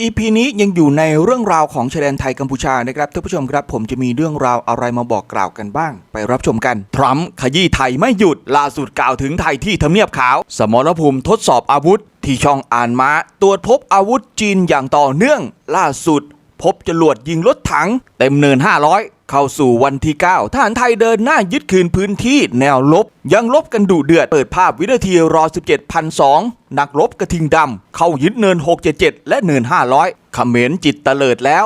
อีพีนี้ยังอยู่ในเรื่องราวของชายแดนไทยกัมพูชานะครับท่านผู้ชมครับ ผมจะมีเรื่องราวอะไรมาบอกกล่าวกันบ้าง ไปรับชมกัน ทรัมป์ขยี้ไทยไม่หยุด ล่าสุดกล่าวถึงไทยที่ทำเนียบขาว สมรภูมิทดสอบอาวุธ ที่ช่องอ่านม้าตรวจพบอาวุธจีนอย่างต่อเนื่อง ล่าสุด พบจรวดยิงรถถัง เต็มเนิน 500 เข้าสู่วันที่ 9 ทหารไทยเดินหน้ายึดคืนพื้นที่แนวลบ ยังลบกันดุเดือด เปิดภาพวินาทีรอ 17,002นักลบกระทิงดำ เข้ายึดเนิน 677 และเนิน 500เขมรจิตเตลิดแล้ว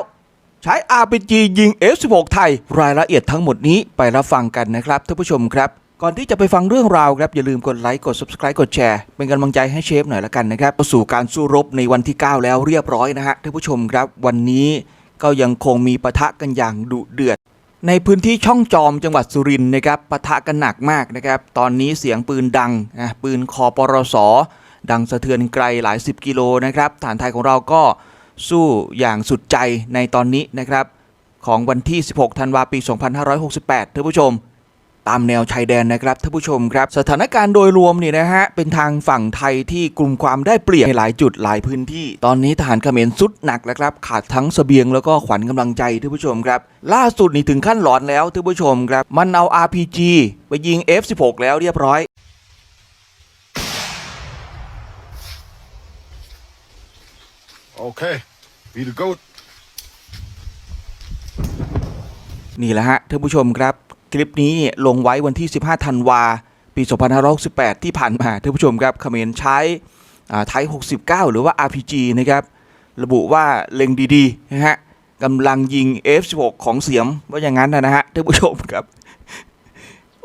ใช้ RPG ยิง F16 ไทย รายละเอียดทั้งหมดนี้ไปรับฟังกันนะครับท่านผู้ชมครับ ก่อนที่จะไปฟังเรื่องราวครับอย่าลืมกดไลค์กด subscribe กดแชร์เป็นกำลังใจให้เชฟหน่อยละกันนะครับเข้าสู่การสู้รบในวันที่ 9 แล้วเรียบร้อยนะฮะท่านผู้ชมครับ วันนี้ก็ยังคงมีปะทะกันอย่างดุเดือด ในพื้นที่ช่องจอมจังหวัดสุรินทร์นะครับปะทะกันหนักมากนะครับตอนนี้เสียงปืนดังนะปืนคอปรสดังสะเทือนไกลหลายสิบกิโลนะครับฐานไทยของเราก็สู้อย่างสุดใจในตอนนี้นะครับของวันที่ 16 ธันวาปี 2568ท่านผู้ชม ตามแนวชายแดนนะครับท่านผู้ชมครับ สถานการณ์โดยรวมเนี่ยนะฮะเป็นทางฝั่งไทยที่กลุ่มความได้เปรียบในหลายจุดหลายพื้นที่ ตอนนี้ทหารเขมรสุดหนักแล้วครับขาดทั้งเสบียงแล้วก็ขวัญกำลังใจท่านผู้ชมครับ ล่าสุดนี่ถึงขั้นหลอนแล้วท่านผู้ชมครับ มันเอา RPG ไปยิง F16 แล้วเรียบร้อย Okay, be the goat. นี่แหละฮะท่านผู้ชมครับ คลิปนี้ลงไว้วันที่ 15 ธันวา ปี 2568 ที่ผ่านมาท่านผู้ชมครับเขมรใช้ไทย 69 หรือว่า RPG นะครับ ระบุว่าเล็งดีๆนะฮะกำลังยิง F16 ของเสียมว่าอย่างนั้นนะฮะท่านผู้ชมครับ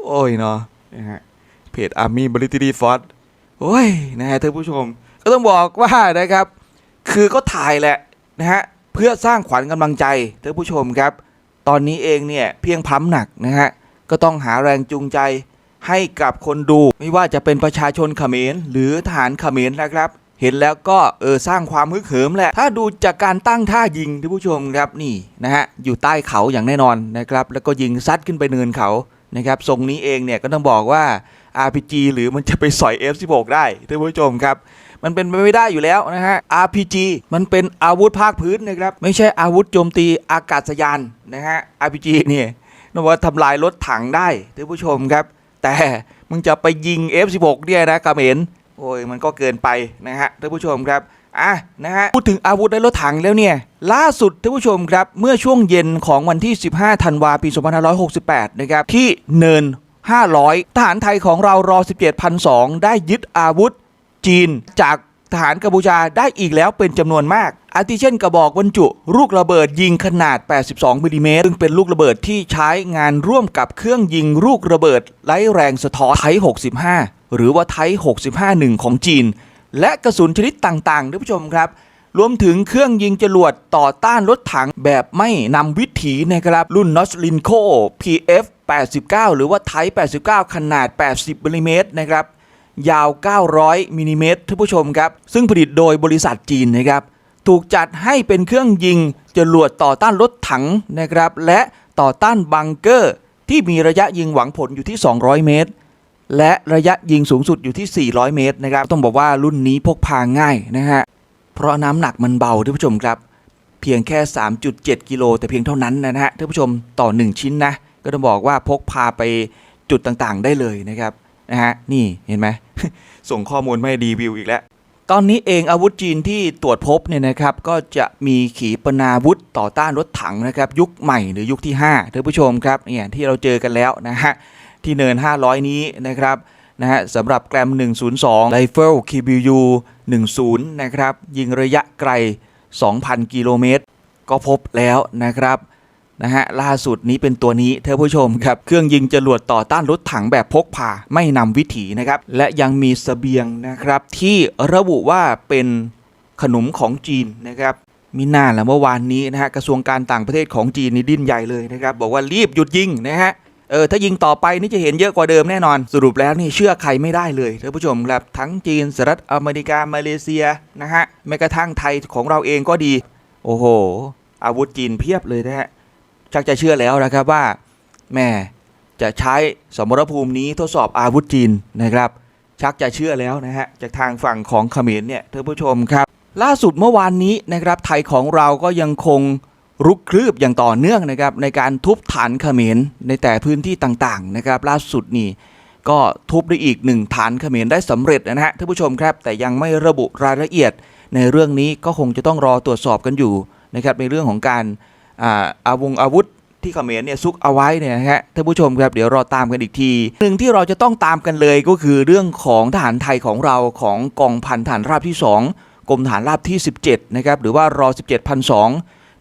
โอ้ยเนาะนะฮะเพจ Army Military Force โอ้ยนะฮะท่านผู้ชม ก็ต้องบอกว่านะครับ คือก็ถ่ายแหละนะฮะเพื่อสร้างขวัญกำลังใจท่านผู้ชมครับ ตอนนี้เองเนี่ยเพียงพล้ำหนักนะฮะก็ต้องหาแรงจูงใจให้กับคนดู ไม่ว่าจะเป็นประชาชนเขมรหรือทหารเขมรนะครับ เห็นแล้วก็เออสร้างความฮึกเหิมแหละ ถ้าดูจากการตั้งท่ายิงท่านผู้ชมครับนี่นะฮะอยู่ใต้เขาอย่างแน่นอนนะครับแล้วก็ยิงซัดขึ้นไปเนินเขานะครับทรงนี้เองเนี่ยก็ต้องบอกว่า RPG หรือมันจะไปสอย F16 ได้ท่านผู้ชมครับ มันเป็นไปไม่ได้อยู่แล้วนะฮะ RPG มันเป็นอาวุธภาคพื้นนะครับ ไม่ใช่อาวุธโจมตีอากาศยานนะฮะ RPG เนี่ยนกว่าทำลายรถถังได้ท่านผู้ชมครับ แต่มึงจะไปยิง F16 เนี่ยนะกระเขมนโอ้ยมันก็เกินไปนะฮะท่านผู้ชมครับอะนะฮะพูดถึงอาวุธในรถถังแล้วเนี่ยล่าสุดท่านผู้ชมครับ เมื่อช่วงเย็นของวันที่ 15 ธันวาปี 2568 นะครับ ที่เนิน 500 ทหารไทยของเรารอ 17,002 ได้ยึดอาวุธ จีนจากทหารกัมพูชาได้อีกแล้วเป็นจำนวนมาก อาทิเช่นกระบอกบรรจุลูกระเบิดยิงขนาด 82มิลลิเมตรซึ่งเป็นลูกระเบิดที่ใช้งานร่วมกับเครื่องยิงลูกระเบิดไร้แรงสะท้อนไท65 หรือว่าไท65 1 ของจีน และกระสุนชนิดต่างๆท่านผู้ชมครับ รวมถึงเครื่องยิงจรวดต่อต้านรถถังแบบไม่นำวิถีนะครับรุ่นนอสลินโค PF 89 หรือว่าไท89 ขนาด 80มิลลิเมตรนะครับ ยาว 900มิลลิเมตรท่านผู้ชมครับ ซึ่งผลิตโดยบริษัทจีนนะครับ ถูกจัดให้เป็นเครื่องยิงจรวดต่อต้านรถถังนะครับ และต่อต้านบังเกอร์ ที่มีระยะยิงหวังผลอยู่ที่ 200 เมตร และระยะยิงสูงสุดอยู่ที่ 400 เมตรนะครับ ต้องบอกว่ารุ่นนี้พกพาง่ายนะฮะ เพราะน้ำหนักมันเบาท่านผู้ชมครับ เพียงแค่ 3.7 กิโลแต่เพียงเท่านั้นนะฮะท่านผู้ชมต่อ 1 ชิ้นนะ ก็ต้องบอกว่าพกพาไปจุดต่างๆ ได้เลยนะครับ นะฮะนี่เห็นไหมส่งข้อมูลไม่รีวิวอีกแล้ว ตอนนี้เองอาวุธจีนที่ตรวจพบเนี่ยนะครับ ก็จะมีขีปนาวุธต่อต้านรถถังนะครับ ยุคใหม่หรือยุคที่5ท่านผู้ชมครับเนี่ยที่เราเจอกันแล้วนะฮะที่เนิน 500 นี้นะครับนะฮะสำหรับแกรม 102ไรเฟิล KBU 10 นะครับ ยิงระยะไกล 2,000 กิโลเมตร ก็พบแล้วนะครับ นะฮะล่าสุดนี้เป็นตัวนี้ท่านผู้ชมครับเครื่องยิงจรวดต่อต้านรถถังแบบพกพาไม่นำวิถีนะครับและยังมีเสบียงนะครับที่ระบุว่าเป็นขนมของจีนนะครับมีหน้าแล้วเมื่อวานนี้นะฮะกระทรวงการต่างประเทศของจีนนี่ดิ้นใหญ่เลยนะครับบอกว่ารีบหยุดยิงนะฮะเออถ้ายิงต่อไปนี่จะเห็นเยอะกว่าเดิมแน่นอน สรุปแล้วนี่เชื่อใครไม่ได้เลยท่านผู้ชมครับทั้งจีนสหรัฐอเมริกามาเลเซียนะฮะแม้กระทั่งไทยของเราเองก็ดี โอ้โห อาวุธจีนเพียบเลยนะฮะ ชักจะเชื่อแล้วนะครับว่าแม่จะใช้สมรภูมินี้ทดสอบอาวุธจีนนะครับ ชักจะเชื่อแล้วนะฮะจากทางฝั่งของเขมรเนี่ยท่านผู้ชมครับ ล่าสุดเมื่อวานนี้นะครับไทยของเราก็ยังคงรุกคืบอย่างต่อเนื่องนะครับในการทุบฐานเขมรในแต่พื้นที่ต่างๆนะครับ ล่าสุดนี่ก็ทุบได้อีกหนึ่งฐานเขมรได้สำเร็จนะฮะท่านผู้ชมครับ แต่ยังไม่ระบุรายละเอียดในเรื่องนี้ก็คงจะต้องรอตรวจสอบกันอยู่นะครับในเรื่องของการ อาวงอาวุธที่เขมรเนี่ยซุกเอาไว้เนี่ยนะฮะท่านผู้ชมครับเดี๋ยวรอตามกันอีกทีหนึ่งที่เราจะต้องตามกันเลยก็คือเรื่องของทหารไทยของเราของกองพันฐานราบที่ 2กรมฐานราบที่ 17 นะครับ หรือว่ารอ17พันส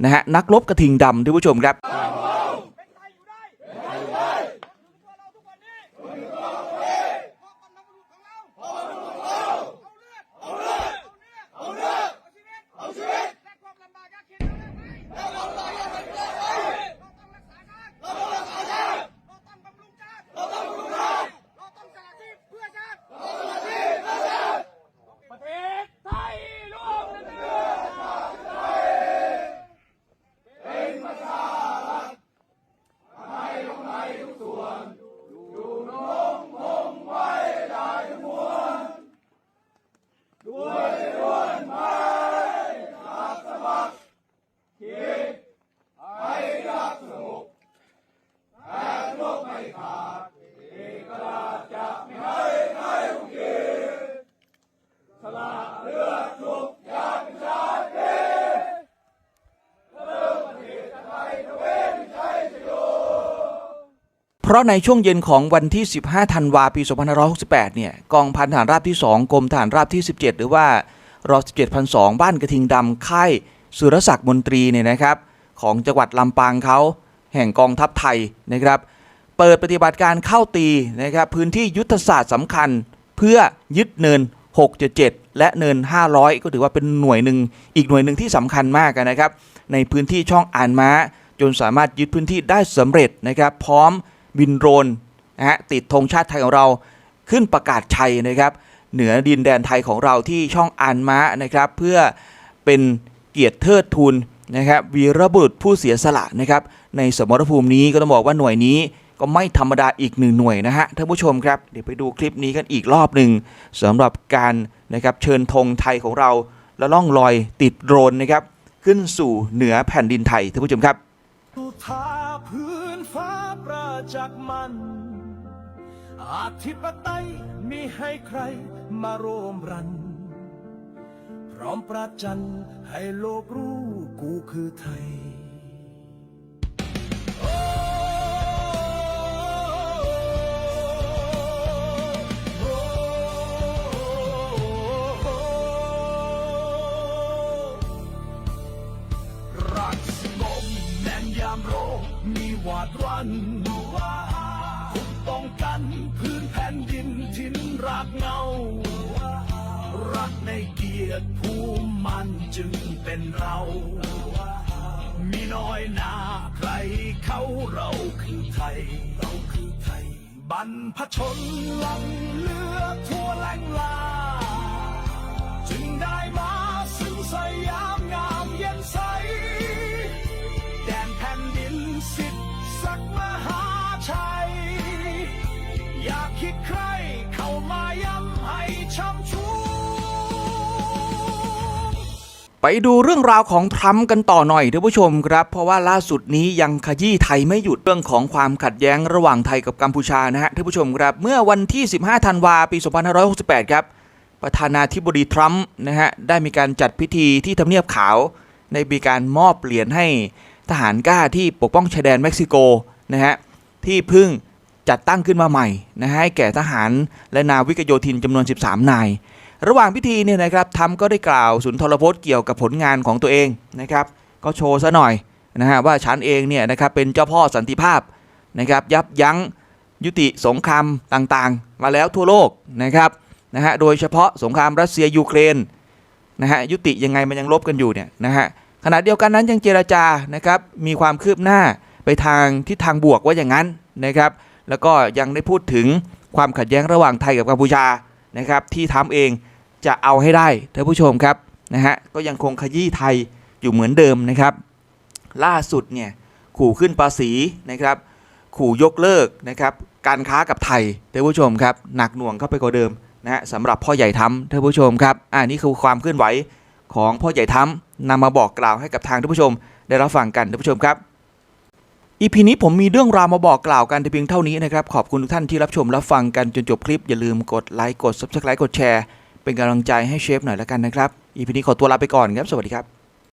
นะฮะนักรบกระทิงดำท่านผู้ชมครับ เป็นไทยอยู่ได้เป็นไทยอยู่ได้อยู่ตัวเราทุกวันนี้อยู่ตัวเราทุกวันนี้เพราะบรรพบุรุษของเราเพราะบรรพบุรุษของเราเอาเลือดเอาเลือดเอาเลือดเอาเลือดเอาชีวิตเอาชีวิตและความลำบากยากเข็นเราได้ไหมและความลำบากยากเข็นเราได้ไหมเราต้องรักษาชาติเราต้องรักษาชาติเราต้องบำรุงชาติเราต้องบำรุงชาติเราต้องสละชีพเพื่อชาติเราต้องสละชีพเพื่อชาติประเทศไทยร่วมกันเดิน เพราะในช่วงเย็นของวันที่ 15 ธันวาปี 2568 เนี่ย กองพันฐานราบที่ 2 กรมฐานราบที่ 17 หรือว่ารอ17พัน2บ้านกระทิงดำค่ายสุรศักดิ์มนตรีเนี่ยนะครับ ของจังหวัดลำปางเขาแห่งกองทัพไทยนะครับ เปิดปฏิบัติการเข้าตีนะครับพื้นที่ยุทธศาสตร์สำคัญเพื่อยึดเนิน 677 และเนิน 500 ก็ถือว่าเป็นหน่วยหนึ่งอีกหน่วยหนึ่งที่สำคัญมากนะครับ ในพื้นที่ช่องอ่านม้า จนสามารถยึดพื้นที่ได้สำเร็จนะครับ พร้อม บินโดรนนะฮะติดธงชาติไทยของเราขึ้นประกาศชัยนะครับ เหนือดินแดนไทยของเราที่ช่องอ่านม้านะครับ เพื่อเป็นเกียรติเทิดทูนนะครับวีรบุรุษผู้เสียสละนะครับ ในสมรภูมินี้ก็ต้องบอกว่าหน่วยนี้ก็ไม่ธรรมดาอีกหนึ่งหน่วยนะฮะท่านผู้ชมครับ เดี๋ยวไปดูคลิปนี้กันอีกรอบหนึ่งสำหรับการนะครับเชิญธงไทยของเราแล้วล่องลอยติดโดรนนะครับขึ้นสู่เหนือแผ่นดินไทยท่านผู้ชมครับ สุธาพื้นฟ้าประจักษ์มัน อาธิปไตยมีให้ใครมาร่วมรัน พร้อมประจันให้โลกรู้กูคือไทย มีหวาดรันคุกป้องกันพื้นแผ่นดินทินรากเงา รักในเกียรติภูมิมันจึงเป็นเรา มีน้อยหนาใครเขาเราคือไทย เราคือไทย บรรพชนลังเลือทั่วแหล่งลา จึงได้มา ไปดูเรื่องราวของทรัมป์กันต่อหน่อยท่านผู้ชมครับ เพราะว่าล่าสุดนี้ยังขยี้ไทยไม่หยุดเรื่องของความขัดแย้งระหว่างไทยกับกัมพูชานะฮะท่านผู้ชมครับ เมื่อวันที่ 15 ธันวาปี 2568 ครับ ประธานาธิบดีทรัมป์นะฮะได้มีการจัดพิธีที่ทำเนียบขาวในมีการมอบเหรียญให้ทหารกล้าที่ปกป้องชายแดนเม็กซิโกนะฮะที่เพิ่ง จัดตั้งขึ้นมาใหม่นะฮะให้แก่ทหารและนาวิกโยธินจำนวน 13 นาย ระหว่างพิธีเนี่ยนะครับทรัมก็ได้กล่าวสุนทรพจน์เกี่ยวกับผลงานของตัวเองนะครับก็โชว์ซะหน่อยนะฮะว่าฉันเองเนี่ยนะครับเป็นเจ้าพ่อสันติภาพนะครับยับยั้งยุติสงครามต่างๆ มาแล้วทั่วโลกนะครับนะฮะโดยเฉพาะสงครามรัสเซียยูเครนนะฮะยุติยังไงมันยังลบกันอยู่เนี่ยนะฮะขณะเดียวกันนั้นยังเจรจานะครับมีความคืบหน้าไปทางทิศทางบวกว่าอย่างนั้นนะครับ แล้วก็ยังได้พูดถึงความขัดแย้งระหว่างไทยกับกัมพูชานะครับที่ทำเองจะเอาให้ได้ท่านผู้ชมครับนะฮะก็ยังคงขยี้ไทยอยู่เหมือนเดิมนะครับ ล่าสุดเนี่ยขู่ขึ้นภาษีนะครับขู่ยกเลิกนะครับการค้ากับไทยท่านผู้ชมครับหนักหน่วงเข้าไปกว่าเดิมนะฮะสำหรับพ่อใหญ่ทำท่านผู้ชมครับอ่านี่คือความเคลื่อนไหวของพ่อใหญ่ทั้มนำมาบอกกล่าวให้กับทางท่านผู้ชม ได้รับฟังกันท่านผู้ชมครับ อีพีนี้ผมมีเรื่องราวมาบอกกล่าวกันแต่เพียงเท่านี้นะครับ ขอบคุณทุกท่านที่รับชมรับฟังกันจนจบคลิป อย่าลืมกดไลค์กด subscribe กดแชร์ เป็นกำลังใจให้เชฟหน่อยแล้วกันนะครับอีพีนี้ขอตัวลาไปก่อนครับ สวัสดีครับ